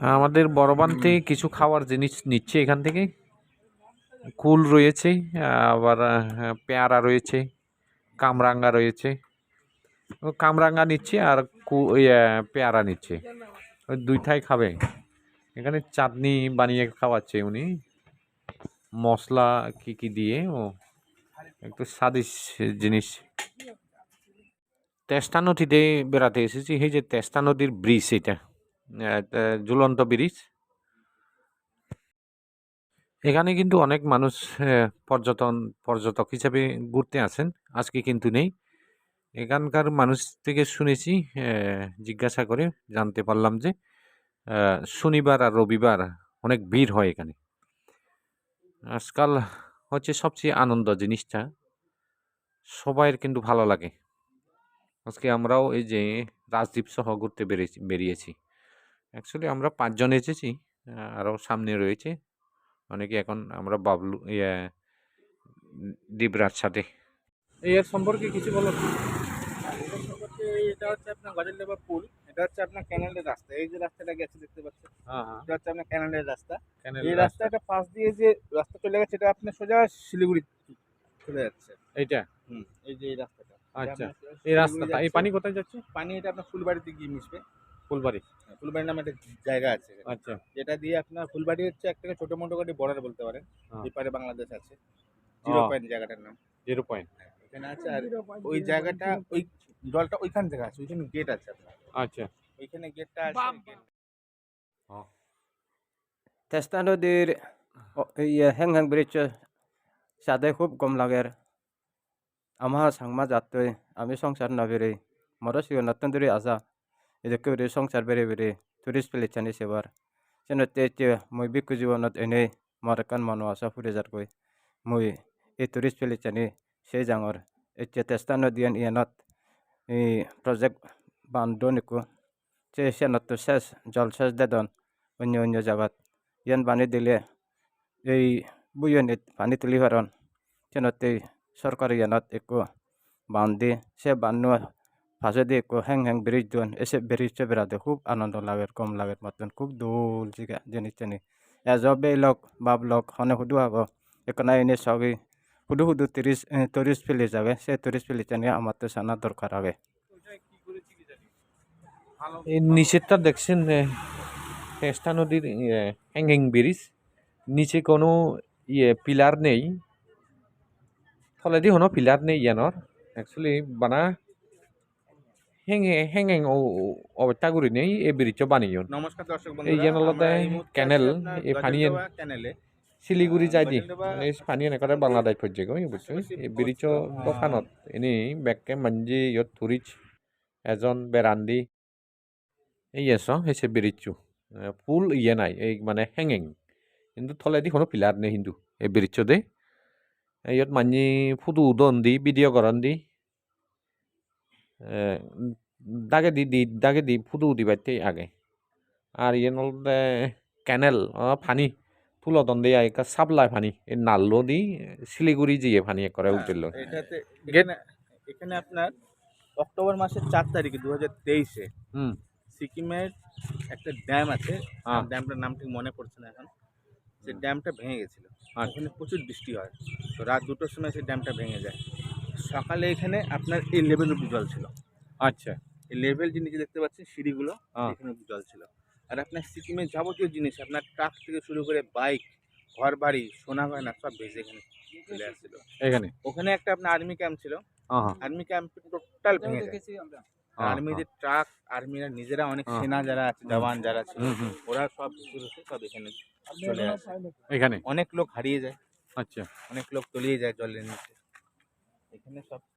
আমাদের বড়বান থেকে কিছু খাওয়ার জিনিস নিচ্ছে এখান থেকে। কুল রয়েছে আবার পেয়ারা রয়েছে কামরাঙ্গা রয়েছে। ও কামরাঙ্গা নিচ্ছে আর কু ইয়ে, পেয়ারা নিচ্ছে। ওই দুইটাই খাবে। এখানে চাটনি বানিয়ে খাওয়াচ্ছে উনি। মশলা কি কি দিয়ে ও একটু স্বাদিস জিনিস। তেস্তা নদীতে বেড়াতে এসেছি এই যে তেস্তা নদীর ব্রিজ এটা। ঝুলন্ত ব্রিজ। এখানে কিন্তু অনেক মানুষ পর্যটন, পর্যটক হিসাবে ঘুরতে আসেন। আজকে কিন্তু নেই। এখানকার মানুষ থেকে শুনেছি জিজ্ঞাসা করে জানতে পারলাম যে শনিবার আর রবিবার অনেক ভিড় হয় এখানে। আজকাল হচ্ছে সবচেয়ে আনন্দ জিনিসটা, সবাইয়ের কিন্তু ভালো লাগে। আজকে আমরাও এই যে রাজদ্বীপ সহ ঘুরতে বেরিয়েছি বেরিয়েছি। অ্যাকচুয়ালি আমরা পাঁচজন এসেছি আরও সামনে রয়েছে। অনেকে এখন আমরা বাবলু ইয়ে দীপরাজ সাথে। এর সম্পর্কে কিছু বলো সম্পর্কে এটা হচ্ছে আপনার পুল এটা হচ্ছে আপনার ক্যানেলের রাস্তা। এই যে রাস্তাটা গেছে দেখতে পাচ্ছেন হ্যাঁ হ্যাঁ। এটা হচ্ছে আপনার ক্যানেলের রাস্তা। এই রাস্তাটা পাশ দিয়ে যে রাস্তা চলে গেছে এটা আপনার সোজা শিলিগুড়ি চলে যাচ্ছে। এইটা? হুম এই যে এই রাস্তাটা। আচ্ছা। এই রাস্তাটা এই পানি কোথায় যাচ্ছে? পানি এটা আপনার ফুলবাড়িতে গিয়ে মিশবে। ফুলবাড়ি। হ্যাঁ, ফুলবাড়ি নামে একটা জায়গা আছে আচ্ছা। যেটা দিয়ে আপনার ফুলবাড়ি হচ্ছে একটা ছোট মোটো করে বর্ডার বলতে পারেন। হ্যাঁ। এপারে বাংলাদেশ আছে। জিরো পয়েন্ট জায়গাটার নাম। Zero point. এখানে আছে আর ওই জায়গাটা ওই জলটা ওইখান থেকে আছে ওইখানে গেট আছে আপনার। আচ্ছা। ওইখানে গেটটা আছে। তেস্তা নদীর ইয়ে হেং হেং ব্রিজ সাদে খুব গম লাগের আমার সাংমা যাত্রী আমি সংসার না বেরে মরো সিও নতুন দূরে আসা বেরে সংসার বেরে বেরে টুরিস্ট প্লেস চানি সেবার যেন তে তে মই বিকু জীবনত এনে মর কান মানুষ আসা ফুরে যার কই মই এই টুরিস্ট প্লেস চানি সেই জাঙর এতিয়া তেস্তা নদীয়ান ইয়ানত এই প্রজেক্ট বান্ধ নিকো সে সেনত শেষ জল শেষ দেদন অন্য অন্য জায়গাত ইয়ান পানি দিলে এই বুয়নিত পানি তুলি পারন যেনতে সরকার ইয়ানত একো বান্ধি সে বান্ধ ফাঁসে একো হ্যাং হ্যাং ব্রিজ দন এসে ব্রিজে বেড়াতে খুব আনন্দ লাগে কম লাগে মতন খুব দোল জিগা জিনিস জানি এজবে লোক বাপ লোক হনে হুদু হব একনা এনে সবই হুদু হুদু তিরিশ তিরিশ ফিলি যাবে সে তিরিশ ফিলি জানি আমার তো সানা দরকার হবে এই নিচেরটা দেখছেন তেস্তা নদীর হ্যাঙ্গিং ব্রিজ নিচে কোনো ইয়ে পিলার নেই তলেদি কোনো পিলার নেই ইয়ানোর অ্যাকচুয়ালি বানা হেঙে হ্যাঙ্গিং অবস্থা করি নেই এই ব্রিজও বানিয়ে নমস্কার দর্শক এই বন্ধুরা যে নলতে আমরা এই মুহূর্তে ক্যানেল, এই গজলডোবা ক্যানেলে শিলিগুড়ি যাই দি মানে পানী এনেকুৱা বাংলাদেশ পৰ্যায় এই বুজিছো এই ব্ৰিজৰ দোকানত। এনেই বেগকে মাঞ্জি ইয়াত থুৰিচ এজন বেৰান্দি এই আছ হৈছে ব্ৰিজটো ফুল ইয়ে নাই এই মানে হেঙেং কিন্তু থলেদি কোনো পিলাৰ নেই কিন্তু এই ব্ৰিজতে ইয়াত মাঞ্জি ফটো উদন দি ভিডিঅ' কৰণ দি। দাগে দি দি দাগে দি ফটো উঠিবাই আগে। আর ইয়ে নলতে ক্যানেল ফানি ফুলতন দিয়ে একটা সাপ্লাই ফানি এই নাল্লো দি শিলিগুড়ি জিয়ে ফানি করে উঠল হ্যাঁ, এটাতে এখানে এখানে আপনার অক্টোবর মাসের চার তারিখে দু হাজার তেইশে হুম। সিকিমের একটা ড্যাম আছে। ড্যামটার নাম ঠিক মনে পড়ছে না এখন। সেই ড্যামটা ভেঙে গেছিল। আচ্ছা। ওখানে প্রচুর বৃষ্টি হয়। তো রাত দুটোর সময় সেই ড্যামটা ভেঙে যায়। সকালে এখানে আপনার এই লেভেল অব্দি জল ছিল। আচ্ছা। এই লেভেল যে নিচে দেখতে পাচ্ছেন সিঁড়িগুলো হ্যাঁ। এখানে অব্দি জল ছিল। আর আপনার সিকিমের যাবতীয় জিনিস আপনার ট্রাক থেকে শুরু করে বাইক ঘর বাড়ি সোনা গয়না সব ভেসে এখানে চলে আসছিল। এখানে? ওখানে একটা আপনার আর্মি ক্যাম্প ছিল। আর্মি ক্যাম্প টোটাল ভেঙে হ্যাঁ, আর্মিদের ট্রাক আর্মিরা নিজেরা অনেক হ্যাঁ। সেনা যারা আছে জওয়ান যারা ছিল হুম ওরা সব ঘুরেছে সব এখানে চলে আসে। এখানে? অনেক লোক হারিয়ে যায়। আচ্ছা। অনেক লোক তলিয়ে যায় জলের নিচে। এখানে সব